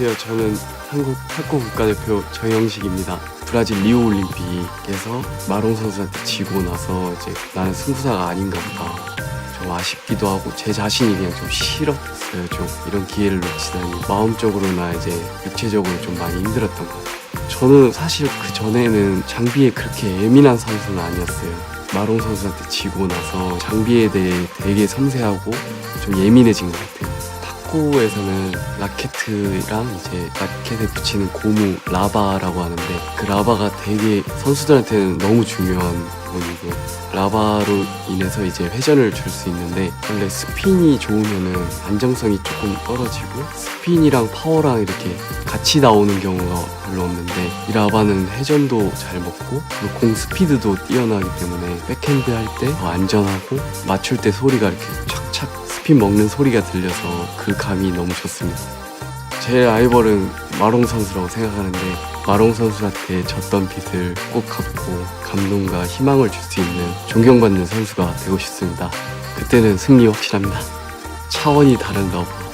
안녕하세요. 저는 한국 탁구 국가대표 정영식입니다. 브라질 리우 올림픽에서 마롱 선수한테 지고 나서 이제 나는 승부사가 아닌가 보다. 좀 아쉽기도 하고 제 자신이 그냥 좀 싫었어요. 좀 이런 기회를 놓치다니 마음적으로나 이제 육체적으로 좀 많이 힘들었던 것 같아요. 저는 사실 그 전에는 장비에 그렇게 예민한 선수는 아니었어요. 마롱 선수한테 지고 나서 장비에 대해 되게 섬세하고 좀 예민해진 것 같아요. 탁구에서는 라켓이랑 이제 라켓에 붙이는 고무 라바라고 하는데 그 라바가 되게 선수들한테는 너무 중요한 부분이고 라바로 인해서 이제 회전을 줄 수 있는데 원래 스핀이 좋으면은 안정성이 조금 떨어지고 스핀이랑 파워랑 이렇게 같이 나오는 경우가 별로 없는데 이 라바는 회전도 잘 먹고 공 스피드도 뛰어나기 때문에 백핸드 할때더 안전하고 맞출 때 소리가 이렇게 착착 스핀 먹는 소리가 들려서 그 감이 너무 좋습니다. 제 라이벌은 마롱 선수라고 생각하는데 마롱 선수한테 졌던 빚을 꼭 갚고 감동과 희망을 줄 수 있는 존경받는 선수가 되고 싶습니다. 그때는 승리 확실합니다. 차원이 다른 러브.